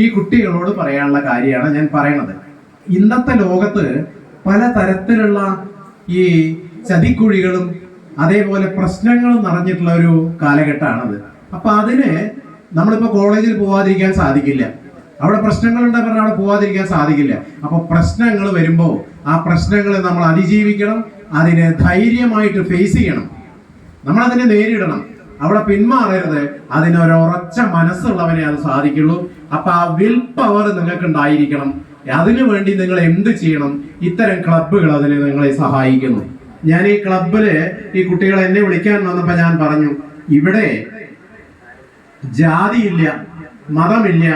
ഈ കുട്ടികളോട് പറയാനുള്ള കാര്യമാണ് ഞാൻ പറയണത്. ഇന്നത്തെ ലോകത്ത് പല തരത്തിലുള്ള ഈ ചതിക്കുഴികളും അതേപോലെ പ്രശ്നങ്ങളും നിറഞ്ഞിട്ടുള്ള ഒരു കാലഘട്ടമാണത്. അപ്പൊ അതിന് നമ്മളിപ്പോ കോളേജിൽ പോവാതിരിക്കാൻ സാധിക്കില്ല. അവിടെ പ്രശ്നങ്ങൾ ഉണ്ടെങ്കിൽ അവിടെ പോവാതിരിക്കാൻ സാധിക്കില്ല. അപ്പൊ പ്രശ്നങ്ങൾ വരുമ്പോൾ ആ പ്രശ്നങ്ങളെ നമ്മൾ അതിജീവിക്കണം അതിനെ ധൈര്യമായിട്ട് ഫേസ് ചെയ്യണം. നമ്മൾ അതിനെ നേരിടണം. അവിടെ പിന്മാറരുത്. അതിനൊരു ഉറച്ച മനസ്സുള്ളവനെ അത് സാധിക്കുള്ളൂ. അപ്പൊ ആ വിൽ പവർ നിങ്ങൾക്ക് ഉണ്ടായിരിക്കണം അതിനു വേണ്ടി നിങ്ങൾ എന്ത് ചെയ്യണം? ഇത്തരം ക്ലബ്ബുകൾ അതിന് നിങ്ങളെ സഹായിക്കുന്നു. ഞാൻ ഈ ക്ലബിൽ ഈ കുട്ടികൾ എന്നെ വിളിക്കാൻ വന്നപ്പോ ഞാൻ പറഞ്ഞു ഇവിടെ ജാതിയില്ല മതമില്ല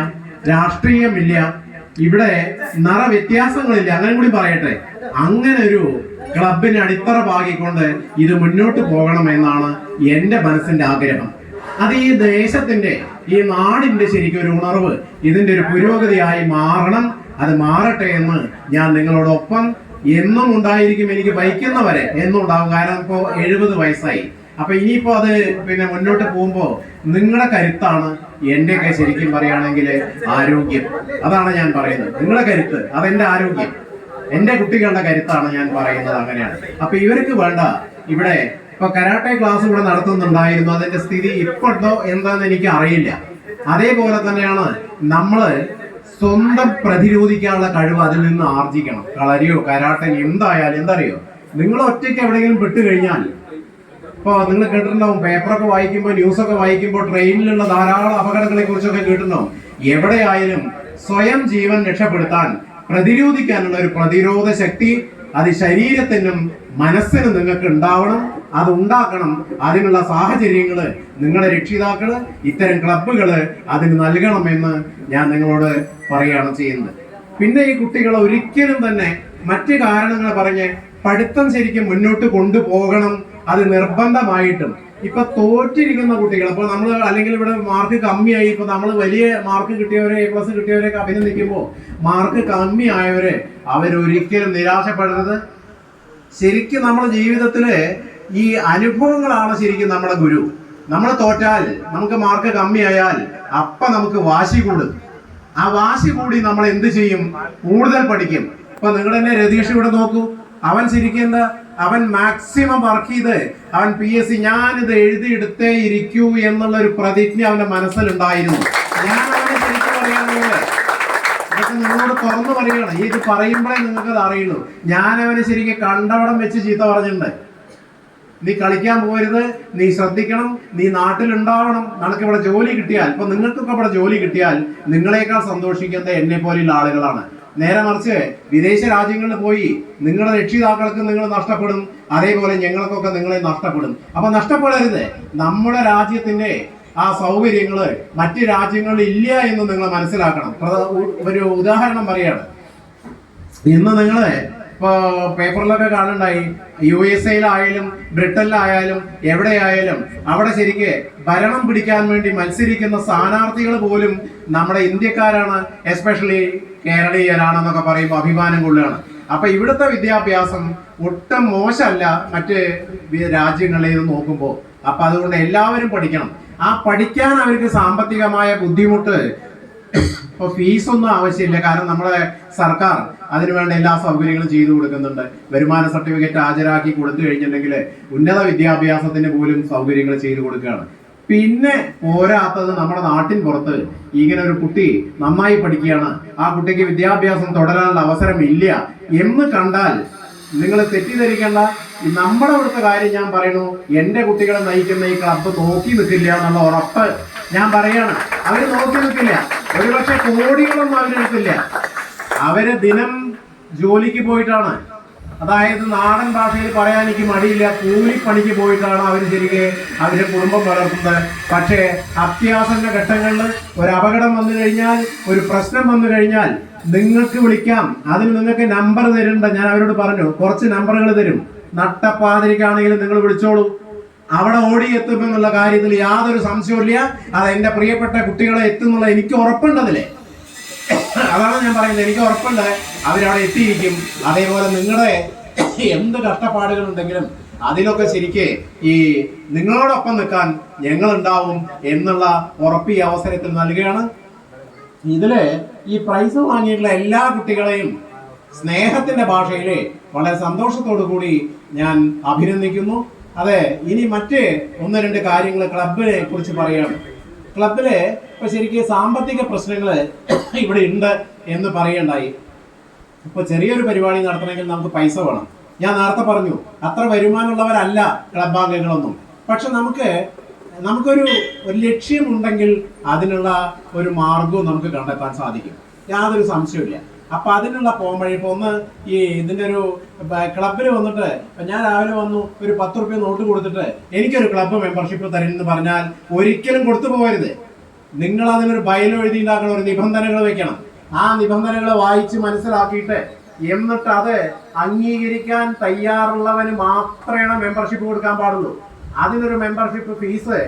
രാഷ്ട്രീയമില്ല ഇവിടെ നിറ വ്യത്യാസങ്ങളില്ല അങ്ങനെ കൂടി പറയട്ടെ. അങ്ങനെ ഒരു ക്ലബിന് അടിത്തറ പാകിക്കൊണ്ട് ഇത് മുന്നോട്ട് പോകണമെന്നാണ് എന്റെ മനസ്സിന്റെ ആഗ്രഹം. അത് ഈ ദേശത്തിന്റെ ഈ നാടിന്റെ ശരിക്കും ഒരു ഉണർവ് ഇതിന്റെ ഒരു പുരോഗതിയായി മാറണം. അത് മാറട്ടെ എന്ന് ഞാൻ നിങ്ങളോടൊപ്പം എന്നും ഉണ്ടായിരിക്കും എനിക്ക് വഹിക്കുന്നവരെ എന്നും ഉണ്ടാവും. കാരണം ഇപ്പോ എഴുപത് വയസ്സായി. അപ്പൊ ഇനിയിപ്പോ അത് പിന്നെ മുന്നോട്ട് പോകുമ്പോ നിങ്ങളുടെ കരുത്താണ് എന്റെയൊക്കെ ശരിക്കും പറയുകയാണെങ്കിൽ ആരോഗ്യം. അതാണ് ഞാൻ പറയുന്നത്. നിങ്ങളുടെ കരുത്ത് അതെന്റെ ആരോഗ്യം. എന്റെ കുട്ടികളുടെ കരുത്താണ് ഞാൻ പറയുന്നത് അങ്ങനെയാണ്. അപ്പൊ ഇവർക്ക് വേണ്ട ഇവിടെ ഇപ്പൊ കരാട്ടെ ക്ലാസ് ഇവിടെ നടത്തുന്നുണ്ടായിരുന്നു അതിന്റെ സ്ഥിതി ഇപ്പോഴോ എന്താന്ന് എനിക്ക് അറിയില്ല. അതേപോലെ തന്നെയാണ് നമ്മൾ സ്വന്തം പ്രതിരോധിക്കാനുള്ള കഴിവ് അതിൽ നിന്ന് ആർജിക്കണം. കളരിയോ കരാട്ടെ എന്തായാലും എന്തറിയോ? നിങ്ങൾ ഒറ്റയ്ക്ക് എവിടെയെങ്കിലും പെട്ട് കഴിഞ്ഞാൽ ഇപ്പൊ നിങ്ങൾ കേട്ടിട്ടുണ്ടാവും പേപ്പറൊക്കെ വായിക്കുമ്പോൾ ന്യൂസൊക്കെ വായിക്കുമ്പോൾ ട്രെയിനിലുള്ള ധാരാളം അപകടങ്ങളെ കുറിച്ചൊക്കെ കേട്ടിട്ടുണ്ടാവും. എവിടെയായാലും സ്വയം ജീവൻ രക്ഷപ്പെടുത്താൻ പ്രതിരോധിക്കാനുള്ള ഒരു പ്രതിരോധ ശക്തി അത് ശരീരത്തിനും മനസ്സിനും നിങ്ങൾക്ക് ഉണ്ടാവണം. അത് ഉണ്ടാക്കണം. അതിനുള്ള സാഹചര്യങ്ങൾ നിങ്ങളുടെ രക്ഷിതാക്കൾ ഇത്തരം ക്ലബുകൾ അതിന് നൽകണമെന്ന് ഞാൻ നിങ്ങളോട് പറയുകയാണ് ചെയ്യുന്നത്. പിന്നെ ഈ കുട്ടികളെ ഒരിക്കലും തന്നെ മറ്റു കാരണങ്ങൾ പറഞ്ഞ് പഠിത്തം ശരിക്കും മുന്നോട്ട് കൊണ്ടുപോകണം. അത് നിർബന്ധമായിട്ടും. ഇപ്പൊ തോറ്റിരിക്കുന്ന കുട്ടികൾ അപ്പൊ നമ്മൾ അല്ലെങ്കിൽ ഇവിടെ മാർക്ക് കമ്മിയായി ഇപ്പൊ നമ്മൾ വലിയ മാർക്ക് കിട്ടിയവരെ എ പ്ലസ് കിട്ടിയവരെയൊക്കെ അഭിനന്ദിക്കുമ്പോൾ മാർക്ക് കമ്മിയായവരെ അവരൊരിക്കലും നിരാശപ്പെടരുത് ശരിക്കും നമ്മുടെ ജീവിതത്തിൽ ഈ അനുഭവങ്ങളാണ് ശരിക്കും നമ്മുടെ ഗുരു. നമ്മൾ തോറ്റാൽ നമുക്ക് മാർക്ക് കമ്മിയായാൽ അപ്പ നമുക്ക് വാശി കൂടും. ആ വാശി കൂടി നമ്മൾ എന്ത് ചെയ്യും? കൂടുതൽ പഠിക്കും. ഇപ്പൊ നിങ്ങൾ തന്നെ രതീഷ് ഇവിടെ നോക്കൂ. അവൻ ശരിക്കും എന്താ? അവൻ മാക്സിമം വർക്ക് ചെയ്ത് അവൻ പി എസ് സി ഞാനിത് എഴുതിയെടുത്തേ ഇരിക്കൂ എന്നുള്ള ഒരു പ്രതിജ്ഞ അവന്റെ മനസ്സിലുണ്ടായിരുന്നു. ഞാൻ അവനെ ശരിക്കും പറയാനുള്ളത് അതൊക്കെ നിങ്ങളോട് തുറന്നു പറയുകയാണ്. ഈ ഇത് പറയുമ്പോഴേ നിങ്ങൾക്ക് അത് അറിയുള്ളൂ. ഞാൻ അവനെ ശരിക്കും കണ്ടവടം വെച്ച് ചീത്ത പറഞ്ഞിട്ടുണ്ട്. നീ കളിക്കാൻ പോകരുത്. നീ ശ്രദ്ധിക്കണം. നീ നാട്ടിലുണ്ടാവണം. നിനക്ക് ഇവിടെ ജോലി കിട്ടിയാൽ ഇപ്പൊ നിങ്ങൾക്കൊക്കെ ഇവിടെ ജോലി കിട്ടിയാൽ നിങ്ങളെക്കാൾ സന്തോഷിക്കുന്നത് എന്നെ പോലെയുള്ള ആളുകളാണ്. നേരെ മറിച്ച് വിദേശ രാജ്യങ്ങളിൽ പോയി നിങ്ങളുടെ രക്ഷിതാക്കൾക്ക് നിങ്ങൾ നഷ്ടപ്പെടും അതേപോലെ ഞങ്ങൾക്കൊക്കെ നിങ്ങളെ നഷ്ടപ്പെടും. അപ്പൊ നഷ്ടപ്പെടരുത്. നമ്മുടെ രാജ്യത്തിന്റെ ആ സൗകര്യങ്ങൾ മറ്റ് രാജ്യങ്ങളിൽ ഇല്ല എന്ന് നിങ്ങൾ മനസ്സിലാക്കണം. ഒരു ഉദാഹരണം പറയാണ്. ഇന്ന് നിങ്ങൾ ഇപ്പൊ പേപ്പറിലൊക്കെ കാണുണ്ടായി യു എസ് എയിലായാലും ബ്രിട്ടനിലായാലും എവിടെയായാലും അവിടെ ശരിക്ക് ഭരണം പിടിക്കാൻ വേണ്ടി മത്സരിക്കുന്ന സ്ഥാനാർത്ഥികൾ പോലും നമ്മുടെ ഇന്ത്യക്കാരാണ് എസ്പെഷ്യലി കേരളീയരാണെന്നൊക്കെ പറയുമ്പോൾ അഭിമാനം കൊള്ളുകയാണ്. അപ്പൊ ഇവിടുത്തെ വിദ്യാഭ്യാസം ഒട്ടും മോശമല്ല മറ്റ് രാജ്യങ്ങളിൽ നിന്ന് നോക്കുമ്പോൾ. അപ്പൊ അതുകൊണ്ട് എല്ലാവരും പഠിക്കണം. ആ പഠിക്കാൻ അവർക്ക് സാമ്പത്തികമായ ബുദ്ധിമുട്ട് ഇപ്പൊ ഫീസ് ഒന്നും ആവശ്യമില്ല. കാരണം നമ്മളെ സർക്കാർ അതിനുവേണ്ട എല്ലാ സൗകര്യങ്ങളും ചെയ്തു കൊടുക്കുന്നുണ്ട്. വരുമാന സർട്ടിഫിക്കറ്റ് ഹാജരാക്കി കൊടുത്തു കഴിഞ്ഞിട്ടുണ്ടെങ്കിൽ ഉന്നത വിദ്യാഭ്യാസത്തിന് പോലും സൗകര്യങ്ങൾ ചെയ്തു കൊടുക്കുകയാണ്. പിന്നെ പോരാത്തത് നമ്മുടെ നാട്ടിൻ പുറത്ത്. ഇങ്ങനെ ഒരു കുട്ടി നന്നായി പഠിക്കുകയാണ്. ആ കുട്ടിക്ക് വിദ്യാഭ്യാസം തുടരാനുള്ള അവസരം ഇല്ല എന്ന് കണ്ടാൽ നിങ്ങൾ തെറ്റിദ്ധരിക്കേണ്ട. നമ്മുടെ അവിടുത്തെ കാര്യം ഞാൻ പറയുന്നു. എന്റെ കുട്ടികളെ നയിക്കുന്ന ഈ ക്ലബ്ബ് നോക്കി നിൽക്കില്ല എന്നുള്ള ഉറപ്പ് ഞാൻ പറയാണ്. അവർ നോക്കി നിൽക്കില്ല. ഒരുപക്ഷെ കോടികളൊന്നും അവരെടുത്തില്ല അവർ ദിനം ജോലിക്ക് പോയിട്ടാണ്. അതായത് നാടൻ ഭാഷയിൽ പറയാൻ എനിക്ക് മടിയില്ല. കൂലിപ്പണിക്ക് പോയിട്ടാണ് അവർ ശരിക്ക് അവരുടെ കുടുംബം വളർത്തുന്നത്. പക്ഷേ അത്യാസന്ന ഘട്ടങ്ങളിൽ ഒരു അപകടം വന്നു കഴിഞ്ഞാൽ ഒരു പ്രശ്നം വന്നു കഴിഞ്ഞാൽ നിങ്ങൾക്ക് വിളിക്കാം. അതിന് നിങ്ങൾക്ക് നമ്പർ തരുന്നുണ്ട് ഞാൻ അവരോട് പറഞ്ഞു കുറച്ച് നമ്പറുകൾ തരും. നട്ടപ്പാതിരിക്കാണെങ്കിലും നിങ്ങൾ വിളിച്ചോളൂ. അവിടെ ഓടി എത്തുമെന്നുള്ള കാര്യത്തിൽ യാതൊരു സംശയവുമില്ല അത് എന്റെ പ്രിയപ്പെട്ട കുട്ടികളെ എത്തുന്നുള്ള എനിക്ക് ഉറപ്പുണ്ടതില്ലേ അതാണ് ഞാൻ പറയുന്നത്. എനിക്ക് ഉറപ്പുണ്ട്. അവരവിടെ എത്തിയിരിക്കും. അതേപോലെ നിങ്ങളുടെ എന്ത് കഷ്ടപ്പാടുകൾ ഉണ്ടെങ്കിലും അതിലൊക്കെ ശരിക്ക് ഈ നിങ്ങളോടൊപ്പം നിൽക്കാൻ ഞങ്ങൾ ഉണ്ടാവും എന്നുള്ള ഉറപ്പ് ഈ അവസരത്തിൽ നൽകുകയാണ്. ഇതിൽ ഈ പ്രൈസ് വാങ്ങിയിട്ടുള്ള എല്ലാ കുട്ടികളെയും സ്നേഹത്തിന്റെ ഭാഷയിൽ വളരെ സന്തോഷത്തോടു കൂടി ഞാൻ അഭിനന്ദിക്കുന്നു. അതെ ഇനി മറ്റ് ഒന്ന് രണ്ട് കാര്യങ്ങൾ ക്ലബിനെ കുറിച്ച് പറയണം. ക്ലബിൽ ഇപ്പൊ ശരിക്കും സാമ്പത്തിക പ്രശ്നങ്ങൾ ഇവിടെ ഉണ്ട് എന്ന് പറയണ്ടായി. ഇപ്പൊ ചെറിയൊരു പരിപാടി നടത്തണമെങ്കിൽ നമുക്ക് പൈസ വേണം. ഞാൻ നേരത്തെ പറഞ്ഞു അത്ര വരുമാനമുള്ളവരല്ല ക്ലബ് അംഗങ്ങളൊന്നും. പക്ഷെ നമുക്ക് നമുക്കൊരു ഒരു ലക്ഷ്യമുണ്ടെങ്കിൽ അതിനുള്ള ഒരു മാർഗവും നമുക്ക് കണ്ടെത്താൻ സാധിക്കും. യാതൊരു സംശയമില്ല അപ്പൊ അതിനുള്ള പോംവഴി ഇപ്പൊ ഒന്ന് ഈ ഇതിന്റെ ഒരു ക്ലബിൽ വന്നിട്ട് ഞാൻ രാവിലെ വന്നു ഒരു പത്ത് റുപ്യ നോട്ട് കൊടുത്തിട്ട് എനിക്കൊരു ക്ലബ്ബ് മെമ്പർഷിപ്പ് തരുമെന്ന് പറഞ്ഞാൽ ഒരിക്കലും കൊടുത്തു പോകരുത്. നിങ്ങൾ അതിനൊരു ബയലും എഴുതി ഉണ്ടാക്കണം ഒരു നിബന്ധനകൾ വെക്കണം. ആ നിബന്ധനകൾ വായിച്ച് മനസ്സിലാക്കിയിട്ട് എന്നിട്ട് അത് അംഗീകരിക്കാൻ തയ്യാറുള്ളവന് മാത്രമേ മെമ്പർഷിപ്പ് കൊടുക്കാൻ പാടുള്ളൂ. അതിനൊരു മെമ്പർഷിപ്പ് ഫീസ്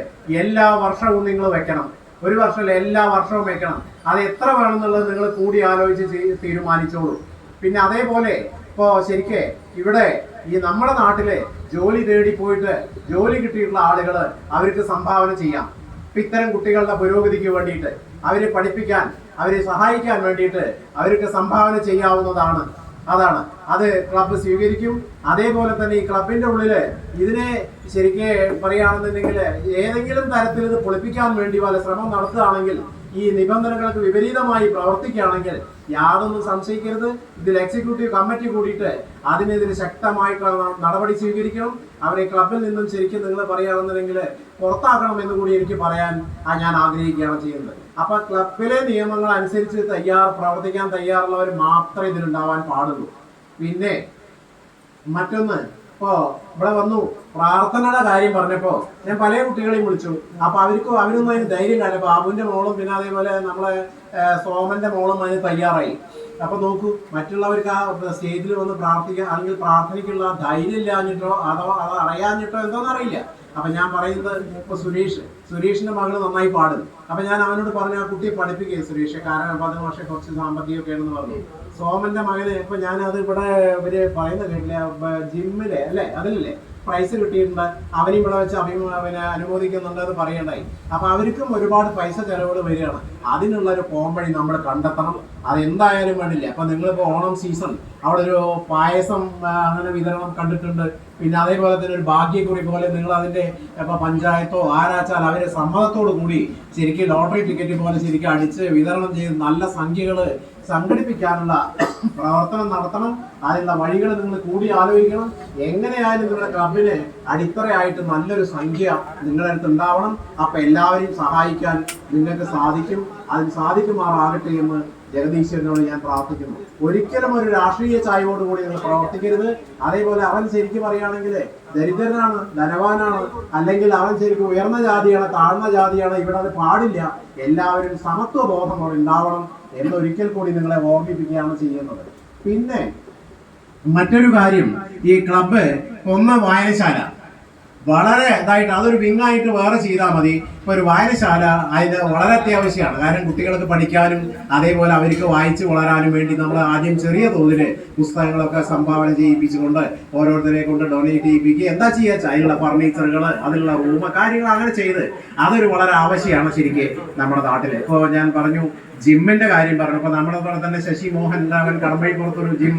എല്ലാ വർഷവും നിങ്ങൾ വെക്കണം. ഒരു വർഷമല്ല എല്ലാ വർഷവും വെക്കണം. അത് എത്ര വേണമെന്നുള്ളത് നിങ്ങൾ കൂടി ആലോചിച്ച് തീരുമാനിച്ചോളൂ. പിന്നെ അതേപോലെ ഇപ്പോൾ ശരിക്ക് ഇവിടെ ഈ നമ്മുടെ നാട്ടിൽ ജോലി തേടി പോയിട്ട് ജോലി കിട്ടിയിട്ടുള്ള ആളുകൾ അവർക്ക് സംഭാവന ചെയ്യാം. ഇപ്പം ഇത്തരം കുട്ടികളുടെ പുരോഗതിക്ക് വേണ്ടിയിട്ട് അവരെ പഠിപ്പിക്കാൻ അവരെ സഹായിക്കാൻ വേണ്ടിയിട്ട് അവർക്ക് സംഭാവന ചെയ്യാവുന്നതാണ് അതാണ്. അത് ക്ലബ്ബ് സ്വീകരിക്കും. അതേപോലെ തന്നെ ഈ ക്ലബിന്റെ ഉള്ളിൽ ഇതിനെ ശരിക്ക് പറയുകയാണെന്നുണ്ടെങ്കിൽ ഏതെങ്കിലും തരത്തിൽ ഇത് പൊളിപ്പിക്കാൻ വേണ്ടി വല്ല ശ്രമം നടത്തുകയാണെങ്കിൽ ഈ നിബന്ധനകൾക്ക് വിപരീതമായി പ്രവർത്തിക്കുകയാണെങ്കിൽ യാതൊന്നും സംശയിക്കരുത്. ഇതിൽ എക്സിക്യൂട്ടീവ് കമ്മിറ്റി കൂടിയിട്ട് അതിനെതിരെ ശക്തമായിട്ടുള്ള നടപടി സ്വീകരിക്കണം. അവരെ ക്ലബിൽ നിന്നും ശരിക്കും നിങ്ങൾ പറയുകയാണെന്നുണ്ടെങ്കിൽ പുറത്താക്കണം എന്ന് കൂടി എനിക്ക് പറയാൻ ഞാൻ ആഗ്രഹിക്കുകയാണ് ചെയ്യുന്നത്. അപ്പൊ ക്ലബിലെ നിയമങ്ങൾ അനുസരിച്ച് തയ്യാർ പ്രവർത്തിക്കാൻ തയ്യാറുള്ളവർ മാത്രമേ ഇതിലുണ്ടാവാൻ പാടുള്ളൂ. പിന്നെ മറ്റൊന്ന് ഇപ്പോ ഇവിടെ വന്നു പ്രാർത്ഥനയുടെ കാര്യം പറഞ്ഞപ്പോ ഞാൻ പല കുട്ടികളെയും വിളിച്ചു. അപ്പൊ അവർക്കും അവരൊന്നും അതിന് ധൈര്യം കാണില്ല. ബാബുവിന്റെ മോളും പിന്നെ അതേപോലെ നമ്മളെ സോമന്റെ മോളും അതിന് തയ്യാറായി. അപ്പൊ നോക്കൂ മറ്റുള്ളവർക്ക് ആ സ്റ്റേജിൽ വന്ന് പ്രാർത്ഥിക്കാൻ അല്ലെങ്കിൽ പ്രാർത്ഥനയ്ക്കുള്ള ധൈര്യം ഇല്ലാഞ്ഞിട്ടോ അതോ അത് അറിയാഞ്ഞിട്ടോ എന്തോന്ന് അറിയില്ല. അപ്പൊ ഞാൻ പറയുന്നത് ഇപ്പൊ സുരേഷ് സുരേഷിന്റെ മകൾ നന്നായി പാടും. അപ്പൊ ഞാൻ അവനോട് പറഞ്ഞു ആ കുട്ടിയെ പഠിപ്പിക്കുക സുരേഷ് കാരണം അപ്പൊ പക്ഷേ കുറച്ച് സാമ്പത്തികമൊക്കെ ആണെന്ന് പറഞ്ഞു. സോമന്റെ മകന് ഇപ്പൊ ഞാനത് ഇവിടെ ഇവർ പറയുന്ന കേട്ടില്ല? ജിമ്മിലെ അല്ലേ? അതിലല്ലേ? പ്രൈസ് കിട്ടിയിട്ടുണ്ട്. അവനും ഇവിടെ വെച്ച് അഭിമ പിന്നെ അനുമോദിക്കുന്നുണ്ട് എന്ന് പറയണ്ടായി. അപ്പൊ അവർക്കും ഒരുപാട് പൈസ ചെലവുകൾ വരികയാണ്. അതിനുള്ള ഒരു പോംവഴി നമ്മൾ കണ്ടെത്തണം. അതെന്തായാലും വേണ്ടില്ല. അപ്പൊ നിങ്ങളിപ്പോ ഓണം സീസൺ അവിടെ ഒരു പായസം അങ്ങനെ വിതരണം കണ്ടിട്ടുണ്ട്. പിന്നെ അതേപോലെ തന്നെ ഒരു ഭാഗ്യക്കുറി പോലെ നിങ്ങൾ അതിന്റെ ഇപ്പൊ പഞ്ചായത്തോ ആരാച്ചാൽ അവരെ സമ്മതത്തോടു കൂടി ശരിക്കും ലോട്ടറി ടിക്കറ്റ് പോലെ ശരിക്കും അടിച്ച് വിതരണം ചെയ്ത് നല്ല സംഖ്യകൾ സംഘടിപ്പിക്കാനുള്ള പ്രവർത്തനം നടത്തണം. അതിനുള്ള വഴികൾ നിങ്ങൾ കൂടി ആലോചിക്കണം. എങ്ങനെയായാലും നിങ്ങളുടെ ക്ലബിന് അടിത്തറയായിട്ട് നല്ലൊരു സംഖ്യ നിങ്ങളുടെ അടുത്ത് ഉണ്ടാവണം. അപ്പൊ എല്ലാവരെയും സഹായിക്കാൻ നിങ്ങൾക്ക് സാധിക്കും. അതിന് സാധിക്കുമാറാകട്ടെ എന്ന് ജഗദീശ്വരനോട് ഞാൻ പ്രാർത്ഥിക്കുന്നു. ഒരിക്കലും ഒരു രാഷ്ട്രീയ ചായവോടുകൂടി നിങ്ങൾ പ്രവർത്തിക്കരുത്. അതേപോലെ അവൻ ശരിക്കും പറയുകയാണെങ്കിൽ ദരിദ്രനാണ് ധനവാനാണ് അല്ലെങ്കിൽ അവൻ ശരിക്കും ഉയർന്ന ജാതിയാണ് താഴ്ന്ന ജാതിയാണ് ഇവിടെ അത് പാടില്ല. എല്ലാവരും സമത്വബോധം ഉണ്ടാവണം. എന്നൊരിക്കൽ കൂടി നിങ്ങളെ ഓർമ്മിപ്പിക്കുകയാണ് ചെയ്യുന്നത്. പിന്നെ മറ്റൊരു കാര്യം ഈ ക്ലബ്ബ് ഒന്ന് വായനശാല. വളരെ ഇതായിട്ട് അതൊരു വിങ്ങായിട്ട് വേറെ ചെയ്താൽ മതി. ഇപ്പൊ ഒരു വായനശാല അതിന് വളരെ അത്യാവശ്യമാണ്. കാരണം കുട്ടികൾക്ക് പഠിക്കാനും അതേപോലെ അവർക്ക് വായിച്ച് വളരാനും വേണ്ടി നമ്മൾ ആദ്യം ചെറിയ തോതിൽ പുസ്തകങ്ങളൊക്കെ സംഭാവന ചെയ്യിപ്പിച്ചുകൊണ്ട് ഓരോരുത്തരെ കൊണ്ട് ഡൊണേറ്റ് ചെയ്യിപ്പിക്കുക. എന്താ ചെയ്യുക അതിനുള്ള ഫർണിച്ചറുകൾ അതിനുള്ള റൂം കാര്യങ്ങൾ അങ്ങനെ ചെയ്ത് അതൊരു വളരെ ആവശ്യമാണ് ശരിക്കും നമ്മുടെ നാട്ടിൽ ഇപ്പോൾ ഞാൻ പറഞ്ഞു ജിമ്മിന്റെ കാര്യം പറഞ്ഞു അപ്പൊ നമ്മളെ പോലെ തന്നെ ശശി മോഹൻ അവൻ കടമ്പഴിപ്പുറത്ത് പുറത്തൊരു ജിം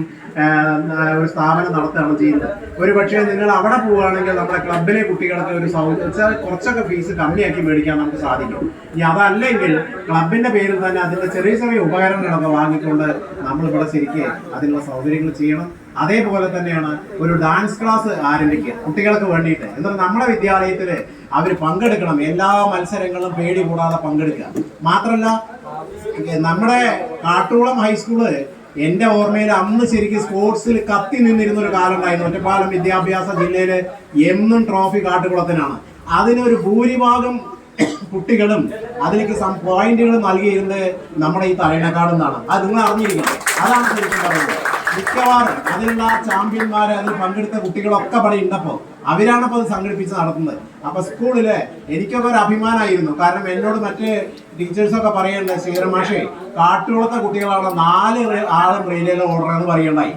ഒരു സ്ഥാപനം നടത്തുകയാണ് ചെയ്യുന്നത്. ഒരു പക്ഷേ നിങ്ങൾ അവിടെ പോവുകയാണെങ്കിൽ നമ്മുടെ ക്ലബിലെ കുട്ടികൾക്ക് ഒരു സൗകര്യം കുറച്ചൊക്കെ ഫീസ് കമ്മിയാക്കി മേടിക്കാൻ നമുക്ക് സാധിക്കും. ഇനി അതല്ലെങ്കിൽ ക്ലബിന്റെ പേരിൽ തന്നെ അതിന്റെ ചെറിയ ചെറിയ ഉപകരണങ്ങളൊക്കെ വാങ്ങിക്കൊണ്ട് നമ്മൾ ഇവിടെ ശരിക്കും അതിനുള്ള സൗകര്യങ്ങൾ ചെയ്യണം. അതേപോലെ തന്നെയാണ് ഒരു ഡാൻസ് ക്ലാസ് ആരംഭിക്കുക കുട്ടികൾക്ക് വേണ്ടിയിട്ട്. എന്നാൽ നമ്മുടെ വിദ്യാലയത്തിൽ അവർ പങ്കെടുക്കണം. എല്ലാ മത്സരങ്ങളും പേടി കൂടാതെ പങ്കെടുക്കുക. മാത്രമല്ല നമ്മുടെ കാട്ടുകുളം ഹൈസ്കൂൾ എന്റെ ഓർമ്മയിൽ അന്ന് ശരിക്കും സ്പോർട്സിൽ കത്തി നിന്നിരുന്ന ഒരു കാലം ഉണ്ടായിരുന്നു ഒറ്റപ്പാലം വിദ്യാഭ്യാസ ജില്ലയിൽ എന്നും ട്രോഫി കാട്ടുകുളത്തിനാണ്. അതിനൊരു ഭൂരിഭാഗം കുട്ടികളും അതിലേക്ക് പോയിന്റുകൾ നൽകിയിരുന്നത് നമ്മുടെ ഈ തലയിണക്കാട് നിന്നാണ് അത് നിങ്ങൾ അറിഞ്ഞിരിക്കണം അതാണ് ശരിക്കും പറയുന്നത് മിക്കവാറും അതിനുള്ള ചാമ്പ്യന്മാർ അതിൽ പങ്കെടുത്ത കുട്ടികളൊക്കെ പണി ഉണ്ടപ്പോ അവരാണ് അപ്പോൾ അത് സംഘടിപ്പിച്ച് നടത്തുന്നത്. അപ്പൊ സ്കൂളിൽ എനിക്കൊക്കെ ഒരു അഭിമാനമായിരുന്നു. കാരണം എന്നോട് മറ്റേ ടീച്ചേഴ്സൊക്കെ പറയണ്ടേ ശ്രീരമാഷേ കാട്ടുകുളത്തെ കുട്ടികളാണ് നാല് ആളും റെയിൽവേയിൽ ഓടണമെന്ന് പറയണ്ടായി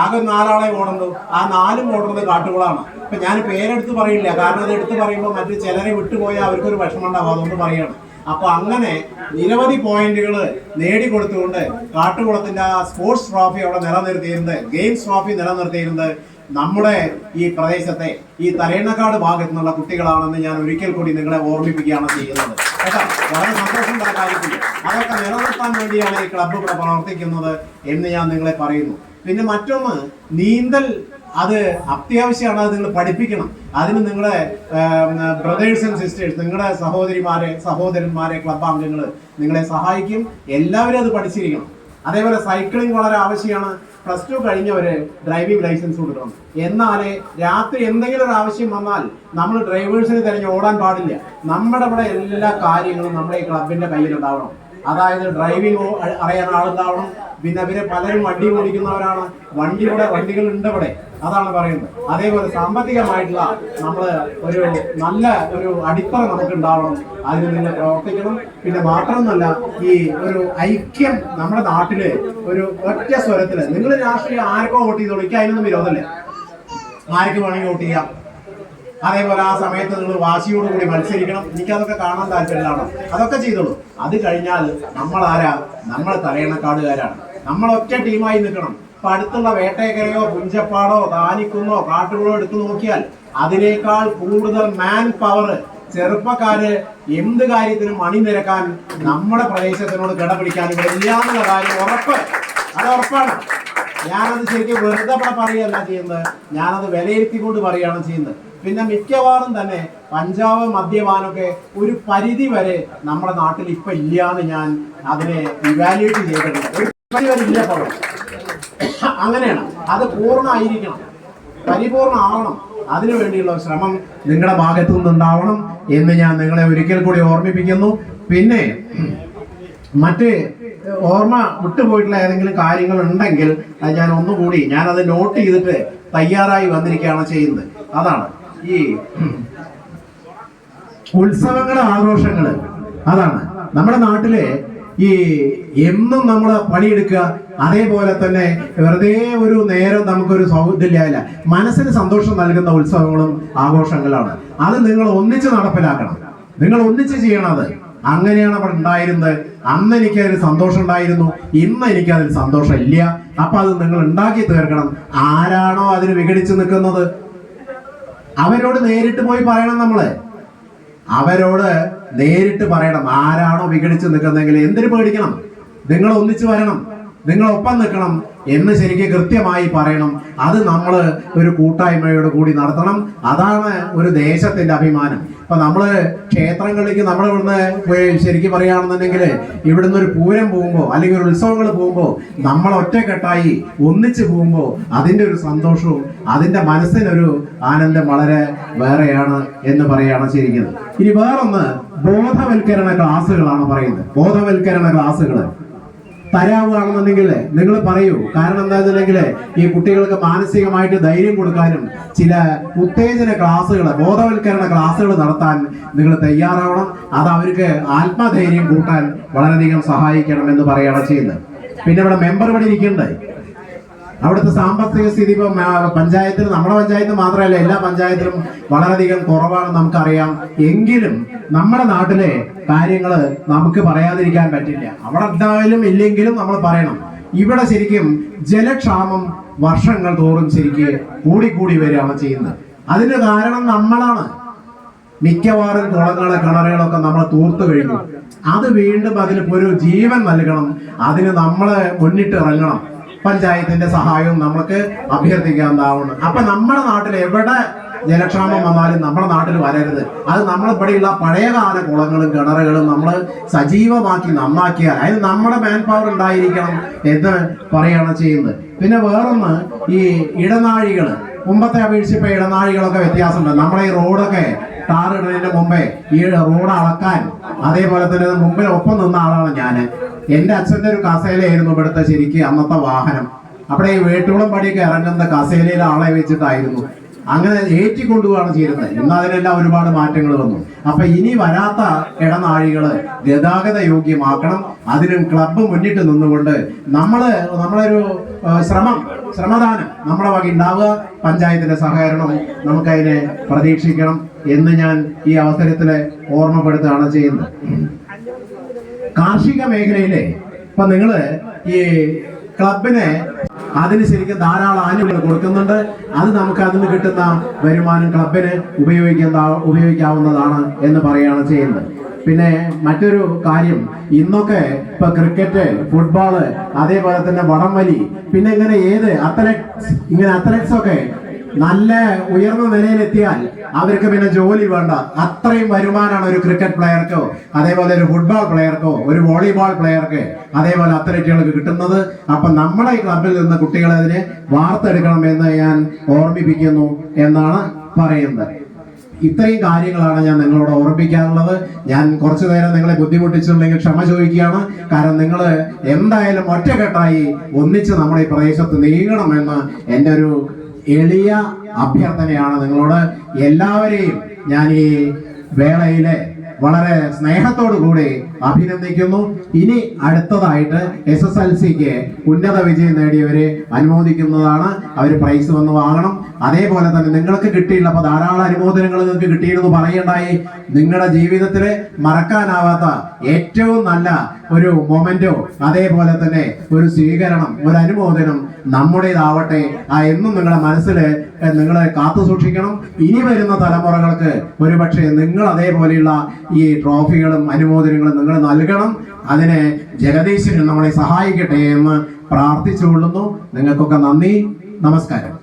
ആകെ നാലാളെ ഓടുന്നു ആ നാലും ഓടുന്നത് കാട്ടുകുളാണ്. ഇപ്പൊ ഞാൻ പേരെടുത്ത് പറയില്ല. കാരണം അത് എടുത്ത് പറയുമ്പോൾ മറ്റു ചിലരെ വിട്ടുപോയാൽ അവർക്കൊരു വിഷമം ഉണ്ടാവും. അതുകൊണ്ട് പറയാണ്. അപ്പൊ അങ്ങനെ നിരവധി പോയിന്റുകൾ നേടിക്കൊടുത്തുകൊണ്ട് കാട്ടുകുളത്തിന്റെ ആ സ്പോർട്സ് ട്രോഫി അവിടെ നിലനിർത്തിയിരുന്നത് ഗെയിംസ് ട്രോഫി നിലനിർത്തിയിരുന്നത് നമ്മുടെ ഈ പ്രദേശത്തെ ഈ തലേണക്കാട് ഭാഗത്തു നിന്നുള്ള കുട്ടികളാണെന്ന് ഞാൻ ഒരിക്കൽ കൂടി നിങ്ങളെ ഓർമ്മിപ്പിക്കുകയാണ് ചെയ്യുന്നത്. വളരെ സന്തോഷമുള്ള കാര്യത്തിൽ. അതൊക്കെ നിലനിർത്താൻ വേണ്ടിയാണ് ഈ ക്ലബ്ബ് ഇവിടെ പ്രവർത്തിക്കുന്നത് എന്ന് ഞാൻ നിങ്ങളെ പറയുന്നു. പിന്നെ മറ്റൊന്ന് നീന്തൽ അത് അത്യാവശ്യമാണ് അത് നിങ്ങൾ പഠിപ്പിക്കണം. അതിന് നിങ്ങളെ ബ്രദേഴ്സ് ആൻഡ് സിസ്റ്റേഴ്സ് നിങ്ങളുടെ സഹോദരിമാരെ സഹോദരന്മാരെ ക്ലബ് അംഗങ്ങൾ നിങ്ങളെ സഹായിക്കും. എല്ലാവരും അത് പഠിച്ചിരിക്കണം. അതേപോലെ സൈക്ലിംഗ് വളരെ ആവശ്യമാണ്. പ്ലസ് ടു കഴിഞ്ഞവര് ഡ്രൈവിംഗ് ലൈസൻസ് കൊടുക്കണം. എന്നാലേ രാത്രി എന്തെങ്കിലും ഒരു ആവശ്യം വന്നാൽ നമ്മൾ ഡ്രൈവേഴ്സിനെ തിരഞ്ഞ് ഓടാൻ പാടില്ല. നമ്മുടെ ഇവിടെ എല്ലാ കാര്യങ്ങളും നമ്മുടെ ഈ ക്ലബിന്റെ കയ്യിലുണ്ടാവണം. അതായത് ഡ്രൈവിംഗ് അറിയാൻ ആളുണ്ടാവണം. പിന്നെ പിന്നെ പലരും വണ്ടി ഓടിക്കുന്നവരാണ്. വണ്ടിയുടെ വണ്ടികൾ ഉണ്ട് ഇവിടെ. അതാണ് പറയുന്നത്. അതേപോലെ സാമ്പത്തികമായിട്ടുള്ള നമ്മൾ ഒരു നല്ല ഒരു അടിത്തറ നമുക്ക് ഉണ്ടാവണം അതിന് നിങ്ങൾ പ്രവർത്തിക്കണം. പിന്നെ മാത്രമൊന്നുമല്ല ഈ ഒരു ഐക്യം നമ്മുടെ നാട്ടിൽ ഒരു ഒറ്റ സ്വരത്തിൽ. നിങ്ങൾ രാഷ്ട്രീയം ആർക്കോ വോട്ട് ചെയ്തോളൂ. എനിക്ക് അതിനൊന്നും വിരോധമില്ല. ആർക്ക് വേണമെങ്കിൽ വോട്ട് ചെയ്യാം. അതേപോലെ ആ സമയത്ത് നിങ്ങൾ വാശിയോടുകൂടി മത്സരിക്കണം. എനിക്കതൊക്കെ കാണാൻ താല്പര്യമാണ് അതൊക്കെ ചെയ്തോളൂ. അത് കഴിഞ്ഞാൽ നമ്മൾ ആരാ നമ്മൾ തലയണക്കാടുകാരാണ്. നമ്മൾ ഒറ്റ ടീമായി നിൽക്കണം. ഇപ്പൊ അടുത്തുള്ള വേട്ടയക്കരയോ പുഞ്ചപ്പാടോ താനിക്കുന്നോ കാട്ടുകളോ എടുത്തു നോക്കിയാൽ അതിനേക്കാൾ കൂടുതൽ മാൻ പവർ ചെറുപ്പക്കാര് എന്ത് കാര്യത്തിനും അണിനിരക്കാൻ നമ്മുടെ പ്രദേശത്തിനോട് കിടപിടിക്കാൻ ഇവിടെ ഇല്ലാന്നുള്ള കാര്യം ഉറപ്പ്. അത് ഉറപ്പാണ്. ഞാനത് ശരിക്കും വെറുതെ പറയുകയല്ല ചെയ്യുന്നത്. ഞാനത് വിലയിരുത്തിക്കൊണ്ട് പറയുകയാണ് ചെയ്യുന്നത്. പിന്നെ മിക്കവാറും തന്നെ പഞ്ചാബ് മദ്യപാനൊക്കെ ഒരു പരിധി വരെ നമ്മുടെ നാട്ടിൽ ഇപ്പൊ ഇല്ലാന്ന് ഞാൻ അതിനെ ഇവാലുവേറ്റ് ചെയ്തിട്ടുണ്ട്. അങ്ങനെയാണ്. അത് പൂർണമായിരിക്കണം. ആവണം അതിനു വേണ്ടിയുള്ള ശ്രമം നിങ്ങളുടെ ഭാഗത്തു നിന്നുണ്ടാവണം എന്ന് ഞാൻ നിങ്ങളെ ഒരിക്കൽ കൂടി ഓർമ്മിപ്പിക്കുന്നു. പിന്നെ മറ്റ് ഓർമ്മ വിട്ടുപോയിട്ടുള്ള ഏതെങ്കിലും കാര്യങ്ങൾ ഉണ്ടെങ്കിൽ അത് ഞാൻ ഒന്നുകൂടി ഞാൻ അത് നോട്ട് ചെയ്തിട്ട് തയ്യാറായി വന്നിരിക്കുകയാണ് ചെയ്യുന്നത്. അതാണ് ഈ ഉത്സവങ്ങൾ ആഘോഷങ്ങൾ. അതാണ്. നമ്മുടെ നാട്ടിൽ ഈ എന്നും നമ്മൾ പണിയെടുക്കുക അതേപോലെ തന്നെ വെറുതെ ഒരു നേരം നമുക്കൊരു സൗകര്യമില്ല മനസ്സിന് സന്തോഷം നൽകുന്ന ഉത്സവങ്ങളും ആഘോഷങ്ങളാണ്. അത് നിങ്ങൾ ഒന്നിച്ച് നടപ്പിലാക്കണം. നിങ്ങൾ ഒന്നിച്ച് ചെയ്യണം അത്. അങ്ങനെയാണ് അവിടെ ഉണ്ടായിരുന്നത്. അന്ന് എനിക്ക് അതിൽ സന്തോഷം ഉണ്ടായിരുന്നു. ഇന്ന് എനിക്ക് അതിൽ സന്തോഷം ഇല്ല. അപ്പൊ അത് നിങ്ങൾ ഉണ്ടാക്കി തീർക്കണം. ആരാണോ അതിന് വിഘടിച്ച് നിൽക്കുന്നത്? അവരോട് നേരിട്ട് പോയി പറയണം നമ്മൾ. അവരോട് നേരിട്ട് പറയണം ആരാണോ വിഘടിച്ച് നിൽക്കുന്നതെങ്കിൽ എന്തിനു പേടിക്കണം? നിങ്ങൾ ഒന്നിച്ചു വരണം നിങ്ങൾ ഒപ്പം നിൽക്കണം എന്ന് ശരിക്കും കൃത്യമായി പറയണം. അത് നമ്മൾ ഒരു കൂട്ടായ്മയോട് കൂടി നടത്തണം. അതാണ് ഒരു ദേശത്തിന്റെ അഭിമാനം. ഇപ്പൊ നമ്മൾ ക്ഷേത്രങ്ങളിലേക്ക് നമ്മൾ ഇവിടുന്ന് ശരിക്കും പറയുകയാണെന്നുണ്ടെങ്കിൽ ഇവിടുന്ന് ഒരു പൂരം പോകുമ്പോൾ അല്ലെങ്കിൽ ഒരു ഉത്സവങ്ങൾ പോകുമ്പോൾ നമ്മൾ ഒറ്റക്കെട്ടായി ഒന്നിച്ച് പോകുമ്പോൾ അതിന്റെ ഒരു സന്തോഷവും അതിന്റെ മനസ്സിനൊരു ആനന്ദം വളരെ വേറെയാണ് എന്ന് പറയുകയാണ് ശരിക്കുന്നത് ഇനി വേറൊന്ന് ബോധവൽക്കരണ ക്ലാസ്സുകളാണ് പറയുന്നത്. ബോധവൽക്കരണ ക്ലാസ്സുകൾ തരാവുകയാണെന്നുണ്ടെങ്കിൽ നിങ്ങൾ പറയൂ. കാരണം എന്താണെന്നുണ്ടെങ്കിൽ ഈ കുട്ടികൾക്ക് മാനസികമായിട്ട് ധൈര്യം കൊടുക്കാനും ചില ഉത്തേജന ക്ലാസ്സുകൾ ബോധവൽക്കരണ ക്ലാസ്സുകൾ നടത്താൻ നിങ്ങൾ തയ്യാറാവണം. അത് അവർക്ക് ആത്മധൈര്യം കൂട്ടാൻ വളരെയധികം സഹായിക്കണം എന്ന് പറയുകയാണ് ചെയ്യുന്നത്. പിന്നെ ഇവിടെ മെമ്പർ ഇവിടെ ഇരിക്കണ്ടേ അവിടുത്തെ സാമ്പത്തിക സ്ഥിതി ഇപ്പം പഞ്ചായത്തിൽ നമ്മുടെ പഞ്ചായത്ത് മാത്രമല്ല എല്ലാ പഞ്ചായത്തിലും വളരെയധികം കുറവാണ് നമുക്കറിയാം. എങ്കിലും നമ്മുടെ നാട്ടിലെ കാര്യങ്ങൾ നമുക്ക് പറയാതിരിക്കാൻ പറ്റില്ല. അവിടെ എന്തായാലും ഇല്ലെങ്കിലും നമ്മൾ പറയണം. ഇവിടെ ശരിക്കും ജലക്ഷാമം വർഷങ്ങൾ തോറും ശരിക്ക് കൂടിക്കൂടി വരികയാണ് ചെയ്യുന്നത്. അതിന് കാരണം നമ്മളാണ്. മിക്കവാറും കുളങ്ങൾ കിണറുകളൊക്കെ നമ്മൾ തൂർത്തു കഴിഞ്ഞു. അത് വീണ്ടും അതിന് ഒരു ജീവൻ നൽകണം. അതിന് നമ്മൾ മുന്നിട്ട് ഇറങ്ങണം പഞ്ചായത്തിന്റെ സഹായവും നമുക്ക് അഭ്യർത്ഥിക്കാവുന്നതാണ്. അപ്പൊ നമ്മുടെ നാട്ടിൽ എവിടെ ജലക്ഷാമം വന്നാലും നമ്മുടെ നാട്ടിൽ വരരുത്. അത് നമ്മൾ ഇവിടെയുള്ള പഴയകാല കുളങ്ങളും കിണറുകളും നമ്മൾ സജീവമാക്കി നന്നാക്കിയാൽ അതായത് നമ്മുടെ മാൻ പവർ ഉണ്ടായിരിക്കണം എന്ന് പറയുകയാണ് ചെയ്യുന്നത്. പിന്നെ വേറൊന്ന് ഈ ഇടനാഴികൾ മുമ്പത്തെ അപേക്ഷിച്ച് ഇപ്പൊ ഇടനാഴികളൊക്കെ വ്യത്യാസമുണ്ട്. നമ്മുടെ ഈ റോഡൊക്കെ ടാർ ഇടുന്നതിന് മുമ്പേ ഈ റോഡ് അളക്കാൻ അതേപോലെ തന്നെ മുമ്പിൽ ഒപ്പം നിന്ന ആളാണ് ഞാൻ എന്റെ അച്ഛന്റെ ഒരു കസേലയായിരുന്നു ഇവിടുത്തെ ശരിക്ക് അന്നത്തെ വാഹനം. അവിടെ ഈ വേട്ടുകുളം പടിയൊക്കെ ഇറങ്ങുന്ന കസേലയിൽ ആളെ വെച്ചിട്ടായിരുന്നു. അങ്ങനെ ഏറ്റിക്കൊണ്ടുപോവാണ് ചെയ്യുന്നത് ഇന്ന് അതിനെല്ലാം ഒരുപാട് മാറ്റങ്ങൾ വന്നു. അപ്പൊ ഇനി വരാത്ത ഇടനാഴികൾ ഗതാഗത യോഗ്യമാക്കണം. അതിനും ക്ലബ്ബ് മുന്നിട്ട് നിന്നുകൊണ്ട് നമ്മൾ നമ്മളൊരു ശ്രമം ശ്രമദാനം നമ്മളെ വക ഉണ്ടാവുക പഞ്ചായത്തിന്റെ സഹകരണം നമുക്കതിനെ പ്രതീക്ഷിക്കണം എന്ന് ഞാൻ ഈ അവസരത്തിൽ ഓർമ്മപ്പെടുത്തുകയാണ് ചെയ്യുന്നത്. കാർഷിക മേഖലയിലെ ഇപ്പൊ നിങ്ങൾ ഈ ക്ലബിനെ അതിന് ശരിക്കും ധാരാളം ആനുകൂല്യങ്ങൾ കൊടുക്കുന്നുണ്ട്. അത് നമുക്ക് അതിന് കിട്ടുന്ന വരുമാനം ക്ലബിന് ഉപയോഗിക്കുന്ന ഉപയോഗിക്കാവുന്നതാണ് എന്ന് പറയുകയാണ് ചെയ്യുന്നത്. പിന്നെ മറ്റൊരു കാര്യം ഇന്നൊക്കെ ഇപ്പൊ ക്രിക്കറ്റ് ഫുട്ബോൾ അതേപോലെ തന്നെ വടംവലി പിന്നെ ഇങ്ങനെ ഏത് അത്ലറ്റ്സ് ഇങ്ങനെ അത്ലറ്റ്സ് ഒക്കെ നല്ല ഉയർന്ന നിലയിലെത്തിയാൽ അവർക്ക് പിന്നെ ജോലി വേണ്ട. അത്രയും വരുമാനമാണ് ഒരു ക്രിക്കറ്റ് പ്ലെയർക്കോ അതേപോലെ ഒരു ഫുട്ബോൾ പ്ലെയർക്കോ ഒരു വോളിബോൾ പ്ലെയർക്ക് അതേപോലെ അത്ലറ്റുകൾക്ക് കിട്ടുന്നത്. അപ്പൊ നമ്മുടെ ഈ ക്ലബിൽ നിന്ന് കുട്ടികളെ അതിനെ വാർത്തെടുക്കണമെന്ന് ഞാൻ ഓർമ്മിപ്പിക്കുന്നു എന്നാണ് പറയുന്നത്. ഇത്രയും കാര്യങ്ങളാണ് ഞാൻ നിങ്ങളോട് ഓർമ്മിപ്പിക്കാനുള്ളത് ഞാൻ കുറച്ചു നേരം നിങ്ങളെ ബുദ്ധിമുട്ടിച്ചിട്ടുണ്ടെങ്കിൽ ക്ഷമ ചോദിക്കുകയാണ്. കാരണം നിങ്ങൾ എന്തായാലും ഒറ്റക്കെട്ടായി ഒന്നിച്ച് നമ്മുടെ ഈ പ്രദേശത്ത് നീങ്ങണമെന്ന് എന്റെ ഒരു എളിയ അഭ്യർത്ഥനയാണ് നിങ്ങളോട് എല്ലാവരെയും ഞാൻ ഈ വേളയിലെ വളരെ സ്നേഹത്തോടു കൂടി അഭിനന്ദിക്കുന്നു. ഇനി അടുത്തതായിട്ട് എസ് എസ് എൽ സിക്ക് ഉന്നത വിജയം നേടിയവരെ അനുമോദിക്കുന്നതാണ്. അവർ പ്രൈസ് വന്ന് വാങ്ങണം. അതേപോലെ തന്നെ നിങ്ങൾക്ക് കിട്ടിയില്ല അപ്പൊ ധാരാളം അനുമോദനങ്ങൾ നിങ്ങൾക്ക് കിട്ടിയിരുന്നു പറയണ്ടായി. നിങ്ങളുടെ ജീവിതത്തിൽ മറക്കാനാവാത്ത ഏറ്റവും നല്ല ഒരു മൊമെന്റോ അതേപോലെ തന്നെ ഒരു സ്വീകരണം ഒരു അനുമോദനം നമ്മുടേതാവട്ടെ ആ എന്നും നിങ്ങളുടെ മനസ്സിൽ നിങ്ങളെ കാത്തു സൂക്ഷിക്കണം. ഇനി വരുന്ന തലമുറകൾക്ക് ഒരുപക്ഷെ നിങ്ങൾ അതേപോലെയുള്ള ഈ ട്രോഫികളും അനുമോദനങ്ങളും നിങ്ങൾ നൽകണം. അതിനെ ജഗദീശ്വരൻ നമ്മളെ സഹായിക്കട്ടെ എന്ന് പ്രാർത്ഥിച്ചുകൊള്ളുന്നു. നിങ്ങൾക്കൊക്കെ നന്ദി. നമസ്കാരം.